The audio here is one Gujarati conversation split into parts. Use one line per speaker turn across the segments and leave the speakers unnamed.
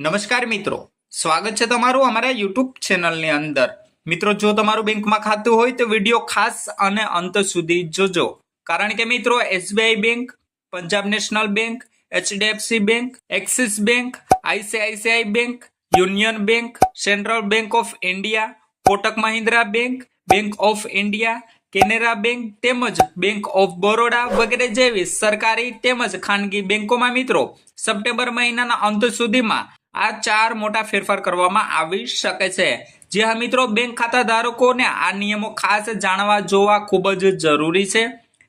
નમસ્કાર મિત્રો. સ્વાગત છે તમારું અમારા યુટ્યુબ ચેનલની અંદર. મિત્રો, જો તમારું બેંકમાં ખાતું હોય તો વીડિયો ખાસ અને અંત સુધી જોજો. કારણ કે મિત્રો SBI Bank Punjab National Bank HDFC Bank Axis Bank ICICI Bank Union Bank Central Bank of India Kotak Mahindra Bank Bank of India Canara Bank તેમજ બેંક ઓફ બરોડા વગેરે જેવી સરકારી તેમજ ખાનગી બેંકોમાં મિત્રો સપ્ટેમ્બર મહિનાના અંત સુધીમાં આ ચાર મોટા ફેરફાર કરવામાં આવી શકે છે. જે હા મિત્રો, બેંક ખાતા ધારકોને આ નિયમો ખાસ જાણવા જોવા ખૂબ જ જરૂરી છે.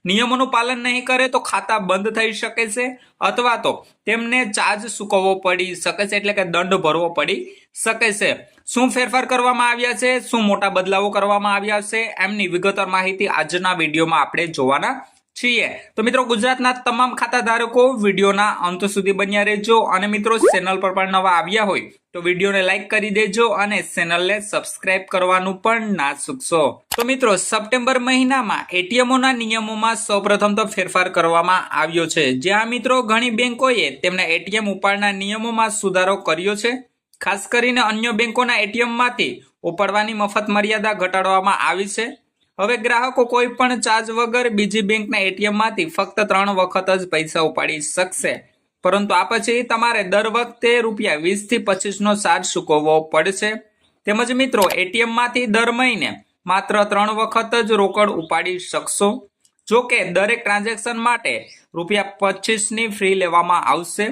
નિયમોનું પાલન નહીં કરે તો ખાતા બંધ થઈ શકે છે અથવા તો તેમને ચાર્જ ચૂકવવો પડી શકે છે એટલે કે દંડ ભરવો પડી શકે છે. શું ફેરફાર કરવામાં આવ્યા છે? શું મોટા બદલાવો કરવામાં આવ્યા છે? એમની વિગતવાર માહિતી આજના વિડીયોમાં આપણે જોવાના છીએ. તો મિત્રો, ગુજરાતના તમામ ખાતા ધારકો વિડીયોના અંત સુધી બન્યા રહેજો અને મિત્રો, ચેનલ પર પણ નવા આવ્યા હોય તો વિડીયોને લાઇક કરી દેજો અને ચેનલને સબસ્ક્રાઇબ કરવાનું પણ ના ચૂકશો. તો મિત્રો, સપ્ટેમ્બર મહિનામાં એટીએમોના નિયમોમાં સૌપ્રથમ તો ફેરફાર કરવામાં આવ્યો છે. જ્યાં મિત્રો, ઘણી બેંકોએ તેમના એટીએમ ઉપાડના નિયમોમાં સુધારો કર્યો છે. ખાસ કરીને અન્ય બેંકોના એટીએમમાંથી ઉપાડવાની મફત મર્યાદા ઘટાડવામાં આવી છે. હવે ગ્રાહકો કોઈ પણ ચાર્જ વગર બીજી બેંકના એટીએમમાંથી ફક્ત ત્રણ વખત જ પૈસા ઉપાડી શકશે. પરંતુ આ પછી તમારે દર વખતે રૂપિયા વીસથી પચીસ નો ચાર્જ ચૂકવવો પડશે. તેમજ મિત્રો એટીએમમાંથી દર મહિને માત્ર ત્રણ વખત જ રોકડ ઉપાડી શકશો. જો કે દરેક ટ્રાન્ઝેક્શન માટે રૂપિયા પચીસની ફી લેવામાં આવશે.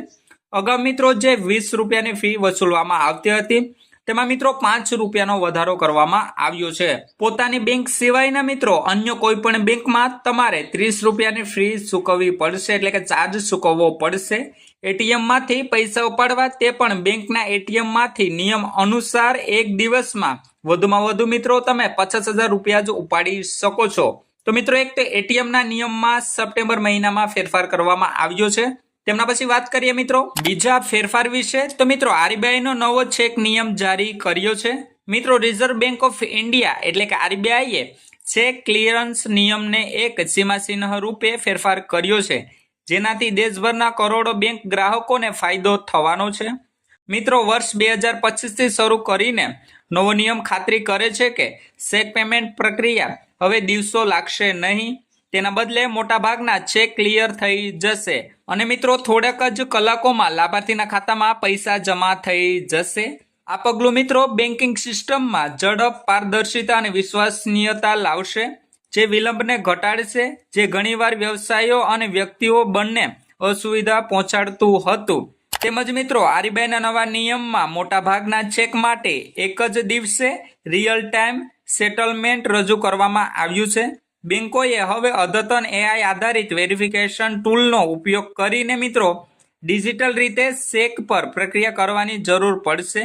અગાઉ મિત્રો જે વીસ રૂપિયાની ફી વસૂલવામાં આવતી હતી તેમાં મિત્રો પાંચ રૂપિયાનો વધારો કરવામાં આવ્યો છે. પોતાની બેંક સિવાયના મિત્રો અન્ય કોઈ પણ બેંકમાં તમારે ત્રીસ રૂપિયાની ફી ચૂકવવી પડશે, એટલે કે ચાર્જ ચૂકવવો પડશે. એટીએમમાંથી પૈસા ઉપાડવા તે પણ બેંકના એટીએમમાંથી નિયમ અનુસાર એક દિવસમાં વધુમાં વધુ મિત્રો તમે પચાસ હજાર રૂપિયા જ ઉપાડી શકો છો. તો મિત્રો એક તો એટીએમના નિયમમાં સપ્ટેમ્બર મહિનામાં ફેરફાર કરવામાં આવ્યો છે. તેમના પછી વાત કરીએ મિત્રો. બીજા ફેરફાર વિશે, તો મિત્રો, આરબીઆઈનો નવો ચેક નિયમ જારી કર્યો છે. મિત્રો રિઝર્વ બેંક ઓફ ઇન્ડિયા એટલે કે આરબીઆઈએ ચેક ક્લિયરન્સ નિયમને એક સીમાચિહ્ન રૂપે ફેરફાર કર્યો છે. જેનાથી દેશભરના કરોડો બેંક ગ્રાહકોને ફાયદો થવાનો છે. મિત્રો, વર્ષ બે હજાર પચીસથી શરૂ કરીને નવો નિયમ ખાતરી કરે છે કે ચેક પેમેન્ટ પ્રક્રિયા હવે દિવસો લાગશે નહીં. તેના બદલે મોટાભાગના ચેક ક્લિયર થઈ જશે. અને મિત્રો, થોડાક જ કલાકોમાં લાભાર્થીના ખાતામાં પૈસા જમા થઈ જશે. આ પગલું મિત્રો બેન્કિંગ સિસ્ટમમાં ઝડપ, પારદર્શિતા અને વિશ્વસનીયતા લાવશે, જે વિલંબને ઘટાડશે, જે ઘણીવાર વ્યવસાયો અને વ્યક્તિઓ બંને અસુવિધા પહોંચાડતું હતું. તેમજ મિત્રો આરબીઆઈના નવા નિયમમાં મોટાભાગના ચેક માટે એક જ દિવસે રિયલ ટાઈમ સેટલમેન્ટ રજૂ કરવામાં આવ્યું છે. બેંકોએ હવે અદ્યતન એઆઈ આધારિત વેરિફિકેશન ટૂલનો ઉપયોગ કરીને મિત્રો ડિજિટલ રીતે ચેક પર પ્રક્રિયા કરવાની જરૂર પડશે,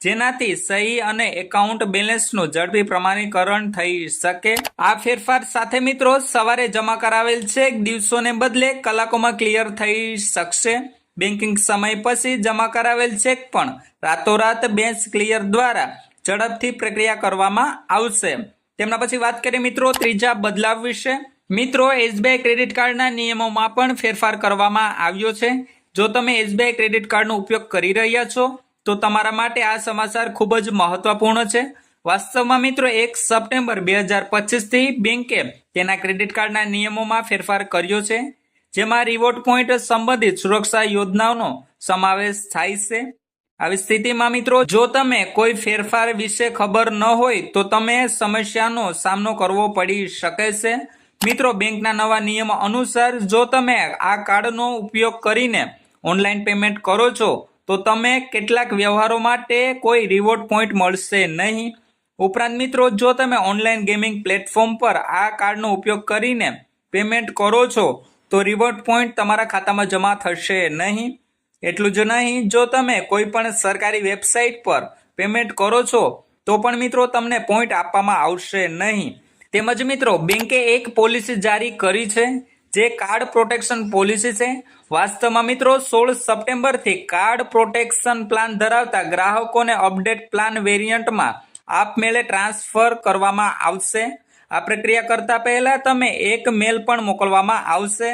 જેનાથી સહી અને એકાઉન્ટ બેલેન્સનું ઝડપી પ્રમાણીકરણ થઈ શકે. આ ફેરફાર સાથે મિત્રો સવારે જમા કરાવેલ ચેક દિવસોને બદલે કલાકોમાં ક્લિયર થઈ શકશે. બેન્કિંગ સમય પછી જમા કરાવેલ ચેક પણ રાતોરાત બેન્સ ક્લિયર દ્વારા ઝડપથી પ્રક્રિયા કરવામાં આવશે. તેમના પછી વાત કરીએ મિત્રો ત્રીજા બદલાવ વિશે. મિત્રો એસબીઆઈ ક્રેડિટ કાર્ડના નિયમોમાં પણ ફેરફાર કરવામાં આવ્યો છે. જો તમે એસબીઆઈ ક્રેડિટ કાર્ડનો ઉપયોગ કરી રહ્યા છો, તો તમારા માટે આ સમાચાર ખૂબ જ મહત્વપૂર્ણ છે. વાસ્તવમાં મિત્રો, એક સપ્ટેમ્બર બે હજાર પચીસથી બેંકે તેના ક્રેડિટ કાર્ડના નિયમોમાં ફેરફાર કર્યો છે, જેમાં રિવોર્ડ પોઈન્ટ સંબંધિત સુરક્ષા યોજનાઓનો સમાવેશ થાય છે. આવી સ્થિતિમાં મિત્રો, જો તમે કોઈ ફેરફાર વિશે ખબર ન હોય, તો તમે સમસ્યાનો સામનો કરવો પડી શકે છે. મિત્રો, બેંકના નવા નિયમો અનુસાર જો તમે આ કાર્ડનો ઉપયોગ કરીને ઓનલાઈન પેમેન્ટ કરો છો, તો તમે કેટલાક વ્યવહારો માટે કોઈ રિવોર્ડ પોઈન્ટ મળશે નહીં. ઉપરાંત મિત્રો, જો તમે ઓનલાઈન ગેમિંગ પ્લેટફોર્મ પર આ કાર્ડનો ઉપયોગ કરીને પેમેન્ટ કરો છો, તો રિવોર્ડ પોઈન્ટ તમારા ખાતામાં જમા થશે નહીં. એટલું જ નહીં, જો તમે કોઈ પણ સરકારી વેબસાઇટ પર પેમેન્ટ કરો છો, તો પણ મિત્રો તમને પોઈન્ટ આપવામાં આવશે નહીં. તેમજ મિત્રો, બેંકે એક પોલિસી જારી કરી છે, જે કાર્ડ પ્રોટેક્શન પોલિસી છે. વાસ્તવમાં મિત્રો, સોળ સપ્ટેમ્બરથી કાર્ડ પ્રોટેક્શન પ્લાન ધરાવતા ગ્રાહકોને અપડેટ પ્લાન વેરિયન્ટમાં આપમેળે ટ્રાન્સફર કરવામાં આવશે. આ પ્રક્રિયા કરતા પહેલા તમે એક મેલ પણ મોકલવામાં આવશે.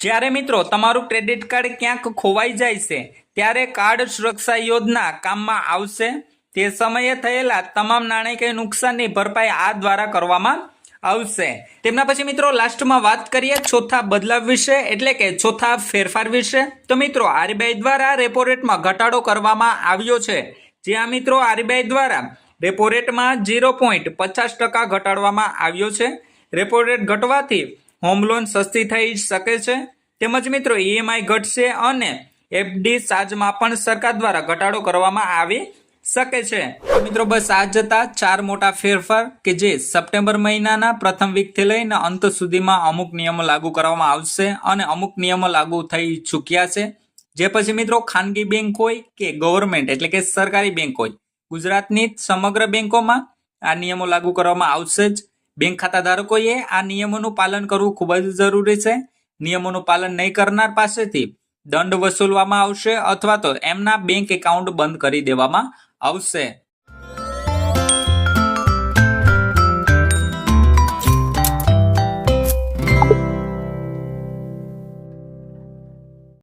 જ્યારે મિત્રો, તમારું ક્રેડિટ કાર્ડ ક્યાંક ખોવાઈ જાય છે, ત્યારે કાર્ડ સુરક્ષા યોજના કામમાં આવશે. તે સમયે થયેલા તમામ નાણાકીય નુકસાનની ભરપાઈ આ દ્વારા કરવામાં આવશે. તેમના પછી મિત્રો લાસ્ટમાં વાત કરીએ ચોથા બદલાવ વિશે, એટલે કે ચોથા ફેરફાર વિશે. તો મિત્રો, આરબીઆઈ દ્વારા રેપો રેટમાં ઘટાડો કરવામાં આવ્યો છે. જ્યાં મિત્રો, આરબીઆઈ દ્વારા રેપો રેટમાં ઝીરો પોઈન્ટ પચાસ ટકા ઘટાડવામાં આવ્યો છે. રેપો રેટ ઘટવાથી હોમ લોન સસ્તી થઈ શકે છે? તેમજ મિત્રો ઈએમઆઈ ઘટશે અને એફડી ચાર્જમાં પણ સરકાર દ્વારા ઘટાડો કરવામાં આવી શકે છે. મિત્રો, બસ આ જતા ચાર મોટા ફેરફાર કે જે સપ્ટેમ્બર મહિનાના પ્રથમ વીકથી લઈને અંત સુધીમાં અમુક નિયમો લાગુ કરવામાં આવશે અને અમુક નિયમો લાગુ થઈ ચૂક્યા છે. જે પછી મિત્રો, ખાનગી બેંક હોય કે ગવર્મેન્ટ, એટલે કે સરકારી બેંક હોય, ગુજરાતની સમગ્ર બેંકોમાં આ નિયમો લાગુ કરવામાં આવશે જ. બેંક ખાતા ધારકોએ આ નિયમોનું પાલન કરવું ખૂબ જ જરૂરી છે. નિયમોનું પાલન નહીં કરનાર પાસેથી દંડ વસૂલવામાં આવશે અથવા તો એમના બેંક એકાઉન્ટ બંધ કરી દેવામાં આવશે.